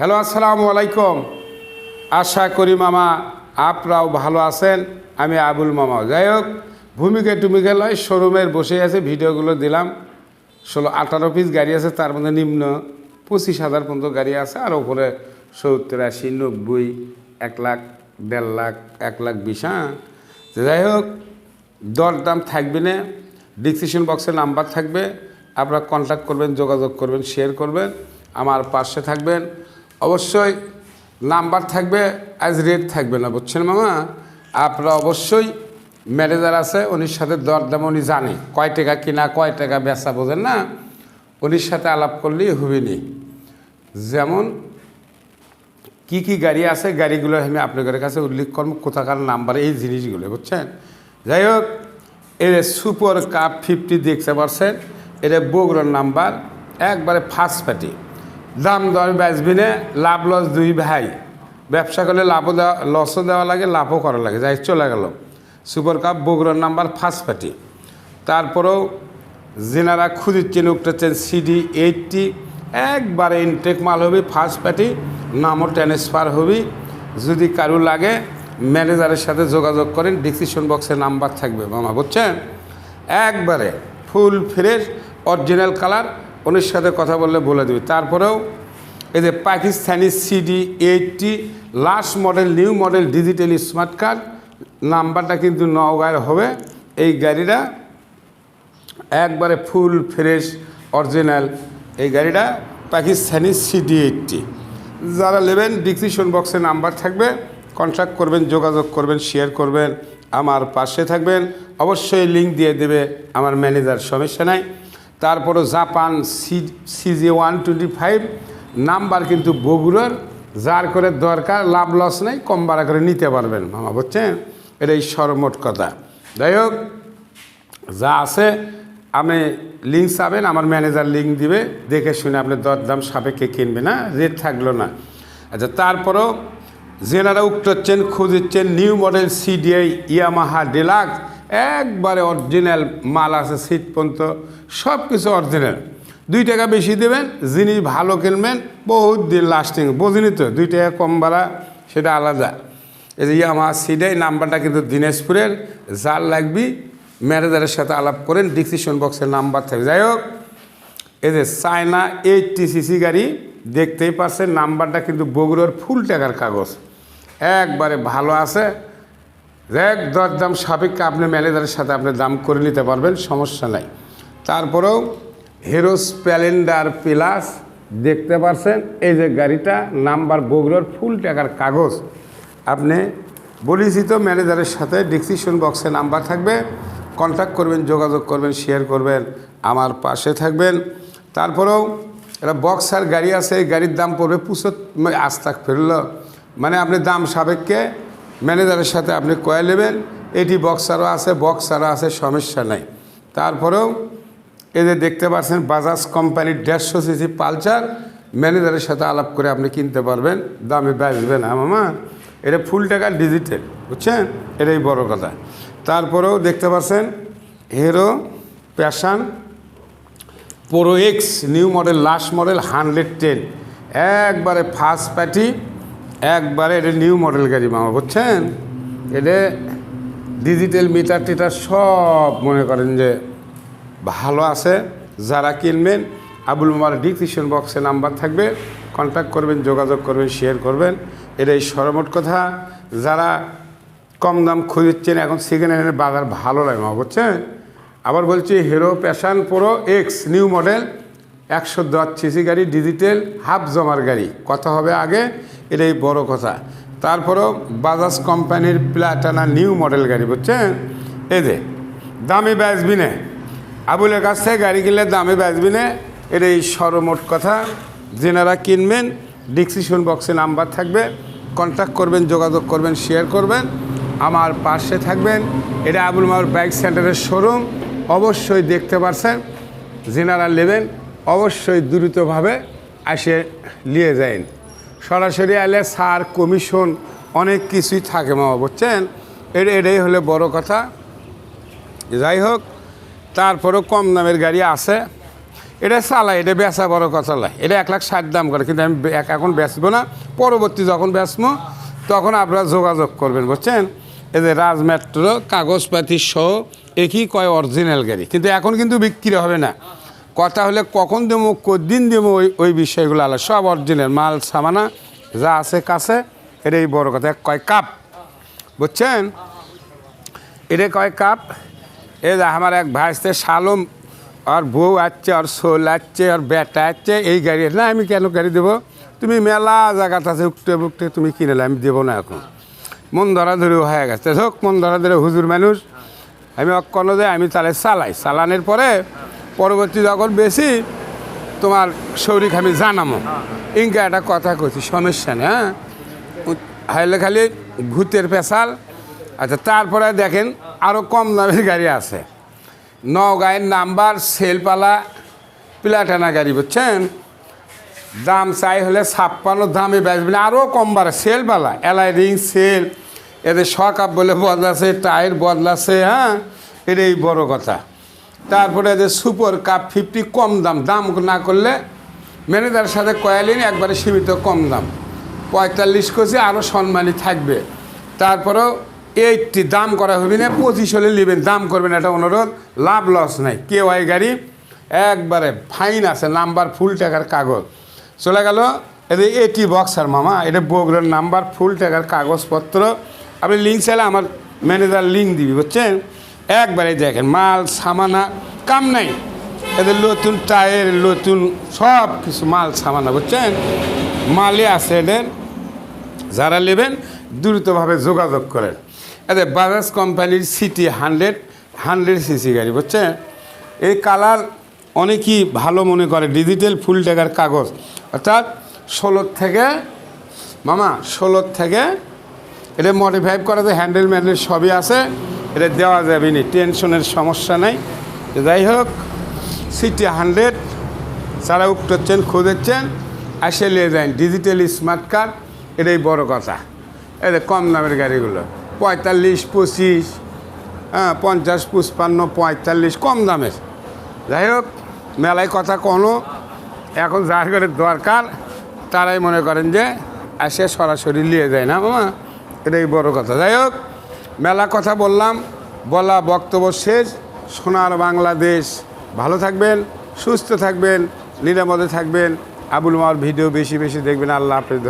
Hello, আসসালামু আলাইকুম। আশা করি মামা আপনারাও ভালো আছেন, আমি আবুল মামা। যাই হোক, ভূমিকা টুমিকা লয় শোরুমের বসে আছে, ভিডিওগুলো দিলাম। ষোলো, আঠারো পিস গাড়ি আছে, তার মধ্যে নিম্ন পঁচিশ হাজার পর্যন্ত গাড়ি আছে, আর ওপরে সত্তর, আশি, নব্বই, এক লাখ, দেড় লাখ, এক লাখ বিশ হ্যাঁ? যাই হোক দর দাম থাকবে না ডিসক্রিপশন বক্সে নাম্বার থাকবে, আপনারা কন্ট্যাক্ট করবেন, যোগাযোগ করবেন শেয়ার করবেন, আমার পাশে থাকবেন। অবশ্যই নাম্বার থাকবে আজ রেট থাকবে না, বুঝছেন মামা? আপনারা অবশ্যই ম্যানেজার আছে, উনির সাথে দরদাম উনি জানে। কয় টাকা কিনা, কয় টাকা বেচা বোঝেন না? উনির সাথে আলাপ করলেই হবে নি যেমন, কি কি গাড়ি আছে, গাড়িগুলো আমি আপনাদের কাছে উল্লেখ করব, কোথাকার নাম্বার, এই জিনিসগুলো, বুঝছেন? যাই হোক, এর সুপার কাপ ফিফটি দেখতে পারছেন, এটা বগুড়ার নাম্বার, একবারে ফার্স্ট পার্টি দাম দর বেচবিনে লাভ লস দুই ভাই। ব্যবসা করলে লাভও দেওয়া লসও দেওয়া লাগে, লাভও করা লাগে। যাই চলে গেল। সুপার কাপ বগুড়ার নাম্বার ফার্স্ট পার্টি তারপরেও যেনারা খুঁজেছেন উঠতেছেন সিডি এইটটি একবারে ইনটেক মাল হবে ফার্স্ট পার্টি নামও ট্রান্সফার হবে। যদি কারও লাগে ম্যানেজারের সাথে যোগাযোগ করেন ডিসিশন বক্সে নাম্বার থাকবে। মামা, বুঝছেন? একবারে ফুল ফ্রেশ অরিজিনাল কালার ওনার সাথে কথা বললে বলে দেবে। তারপরেও এই যে Pakistani CD eighty, last model, new model, digital smart card, নাম্বারটা কিন্তু নওগাঁয়ের হবে। এই গাড়িটা একবারে ফুল, ফ্রেশ, অরিজিনাল। এই গাড়িটা পাকিস্তানি সিডি এইটটি। যারা নেবেন, ডিসক্রিপশন বক্সে নাম্বার থাকবে। কন্ট্যাক্ট করবেন, যোগাযোগ করবেন, শেয়ার করবেন। আমার পাশে থাকবেন। অবশ্যই লিঙ্ক দিয়ে দেবে আমার ম্যানেজার সমস্যা নাই তারপরও Japan C, CG one twenty five, number কিন্তু বগুড়ার, যার করে দরকার, লাভ লস নেই, কম ভাড়া করে নিতে পারবেন মামা, বুঝছেন? এটাই সর্বমোট কথা। যাই হোক, যা আছে, আপনি লিঙ্ক চাবেন, আমার ম্যানেজার লিঙ্ক দিবে, দেখে শুনে আপনি দরদাম সাপেক্ষে কিনবে না রেট থাকল না। আচ্ছা তারপরও যেনারা উঠছেন খুঁজছেন new model CDI Yamaha deluxe একবারে অরিজিনাল মাল আছে সিট পর্যন্ত সব কিছু অরিজিনাল দুই টাকা বেশি দেবেন জিনিস ভালো কিনবেন, বহুত দিন লাস্টিং বোঝেনি তো, দুই টাকা কম ভাড়া, সেটা আলাদা। এই যে আমার সিডাই নাম্বারটা কিন্তু দিনাজপুরের। যার লাগবি ম্যানেজারের সাথে আলাপ করেন ডিসিশন বক্সের নাম্বার থাকে। যাই হোক, এই যে চায়না এইটটি সিসি গাড়ি, দেখতেই পাচ্ছেন, নাম্বারটা কিন্তু বগুড়ার ফুল টাকার কাগজ। একবারে ভালো আছে। এক দরদাম সাপেক্ষে, আপনি ম্যানেজারের সাথে আপনি দাম করে নিতে পারবেন, সমস্যা নাই। তারপরেও হিরো স্প্লেন্ডার প্লাস দেখতে পারছেন, এই যে গাড়িটা, নাম্বার বগুড়ার ফুল টাকার কাগজ। আপনি বলেছি তো ম্যানেজারের সাথে ডিসক্রিপশন বক্সে নাম্বার থাকবে কন্ট্যাক্ট করবেন, যোগাযোগ করবেন শেয়ার করবেন, আমার পাশে থাকবেন। তারপরেও একটা বক্সার গাড়ি আছে, এই গাড়ির দাম পড়বে পুষো আস্তাক ফেরল মানে আপনি দাম সাপেক্ষে ম্যানেজারের সাথে আপনি কয়ে নেবেন এটি বক্সারও আছে বক্সারও আছে, সমস্যা নাই। তারপরেও এই যে দেখতে পাচ্ছেন, বাজাজ কোম্পানির দেড়শো সিসি পালচার ম্যানেজারের সাথে আলাপ করে আপনি কিনতে পারবেন, দামে বেচবেন হ্যাঁ মামা। এটা ফুল টাকা ডিজিটাল, বুঝছেন? এটাই বড় কথা। তারপরেও দেখতে পাচ্ছেন, Hero passion pro X, new model, last model, hundred ten. একবারে ফার্স্ট পার্টি একবারে এটা নিউ মডেল গাড়ি মামা, বুঝছেন? এটা ডিজিটাল মিটার টিটার সব মনে করেন যে ভালো আছে, যারা কিনবেন, আবুল মামার ডিসক্রিপশন বক্সে নাম্বার থাকবে কন্ট্যাক্ট করবেন, যোগাযোগ করবেন শেয়ার করবেন, এটাই সরমোট কথা। যারা কম দাম খুঁজছেন, এখন সেকেন্ড হ্যান্ডের বাজার ভালো লাগে মা বুঝছেন? আবার বলছি Hero passion pro X new model একশো দশ সিসি গাড়ি ডিজিটাল হাফ জমার গাড়ি। কথা হবে আগে, এটাই বড় কথা। তারপরেও বাজাজ কোম্পানির প্লাটানা নিউ মডেল গাড়ি, বুঝছেন? এই যে, দামি বেচবি না আবুলের কাছ থেকে গাড়ি কিনলে দামি বেচবি না এটাই সর্বমোট কথা। যেনারা কিনবেন ডিসক্রিপশন বক্সে নাম্বার থাকবে। কন্ট্যাক্ট করবেন, যোগাযোগ করবেন শেয়ার করবেন। আমার পাশে থাকবেন। এটা আবুল মাউর বাইক সেন্টারের শোরুম অবশ্যই দেখতে পারছেন। যেনারা নেবেন অবশ্যই দ্রুতভাবে আসে, নিয়ে যান সরাসরি আলে সার কমিশন অনেক কিছুই থাকে মামা বুঝছেন? এটা এটাই হলে বড় কথা। যাই হোক, তারপরেও কম দামের গাড়ি আছে। এটা চালাই, এটা বেচা বড় কথা নয় এটা এক লাখ ষাট দাম করে, কিন্তু আমি এখন বেচবো না। পরবর্তী যখন বেচবো, তখন আপনারা যোগাযোগ করবেন, বুঝছেন? এই যে রাজ মেট্রো কাগজপাতি সহ, একই কয় অরিজিনাল গাড়ি। কিন্তু এখন কিন্তু বিক্রি হবে না। কথা হলে কখন দেবো কদিন দেবো ওই ওই বিষয়গুলো আলাদা সব অরিজিনাল মাল সামানা যা আছে কাছে এটাই বড় কথা। কয় কাপ বুঝছেন? এটা কয় কাপ? এ যে আমার এক ভাইসতে শালম আর বউ আসছে আর শোল আসছে আর বেটা আসছে এই গাড়ি না আমি কেন গাড়ি দেবো? তুমি মেলা জায়গাতে আছে উঠতে বুকতে তুমি কিনে নাও, আমি দেবো না এখন। মন ধরা ধরেও হয়ে গেছে। হোক মন ধরা ধরে হুজুর মানুষ আমি অক্ষণ দেয় আমি তাহলে চালাই। চালানোর পরে পরবর্তী যখন বেশি তোমার শরীর আমি জানামো। ইনকা একটা কথা কইছি সমস্যা না হ্যাঁ? হাইলে খালি ভূতের পেশাল। আচ্ছা তারপরে দেখেন আরও কম দামের গাড়ি আছে। নগাঁয়ের নাম্বার সেলপালা প্লাটানা গাড়ি বুঝছেন? দাম চাই হলে ছাপ্পান্ন দামে বেচবেন আরও কম বাড়ে। সেলপালা এলাই রিং সেল এদের সকাপ বলে বদলাছে টায়ার বদলাছে হ্যাঁ? এটাই বড় কথা। তারপরে এদের সুপার কাপ ফিফটি কম দাম দাম না করলে ম্যানেজারের সাথে কয়ালিন একবারে সীমিত কম দাম। পঁয়তাল্লিশ কেজি আরও সম্মানী থাকবে। তারপরেও এইটটি দাম করা হবে না, পঁচিশ হলে নেবেন, দাম করবেন এটা অনুরোধ, লাভ লস নাই। কেউ এই গাড়ি একবারে ফাইন আছে, নাম্বার ফুল টাকার কাগজ। চলে গেল এদের এটি বক্সার মামা, এটা বগুড়ার নাম্বার ফুল টাকার কাগজপত্র। আপনি লিঙ্ক চাইলে আমার ম্যানেজার লিঙ্ক দিবি, বুঝছেন? একবারে দেখেন, মাল, সামানা, কাম নাই। এদের নতুন টায়ার, নতুন সব কিছু মাল, সামানা, বুঝছেন? মালে আছে এদের। যারা নেবেন, দ্রুতভাবে যোগাযোগ করেন। এদের বাজাজ কোম্পানির সিটি হান্ড্রেড হান্ড্রেড সিসি গাড়ি, বুঝছেন? এই কালার অনেকেই ভালো মনে করে, ডিজিটাল ফুল টাকার কাগজ। অর্থাৎ ষোলোর থেকে, মামা, ষোলোর থেকে, এটা মডিফাই করা যায় হ্যান্ডেল ম্যান্ডেল সবই আছে। এটা দেওয়া যাবে না, টেনশনের সমস্যা নাই। যাই হোক, সিটি হান্ড্রেড, যারা উঠতেছেন খুঁজেছেন আসে নিয়ে যান, ডিজিটাল স্মার্ট কার্ড, এটাই বড় কথা। এদের কম দামের গাড়িগুলো, পঁয়তাল্লিশ, পঁচিশ হ্যাঁ পঞ্চাশ পুষ্পান্ন পঁয়তাল্লিশ, কম দামের। যাই হোক, মেলায় কথা কোনো এখন যার করে দরকার, তারাই মনে করেন যে আসে সরাসরি নিয়ে যায় না, মামা। এটাই বড় কথা। যাই হোক মেলা কথা বললাম, বলা বক্তব্য শেষ। সোনার বাংলাদেশ, ভালো থাকবেন, সুস্থ থাকবেন, নিরাপদে থাকবেন। আবুল মার ভিডিও বেশি বেশি দেখবেন। আল্লাহ হাফেজ।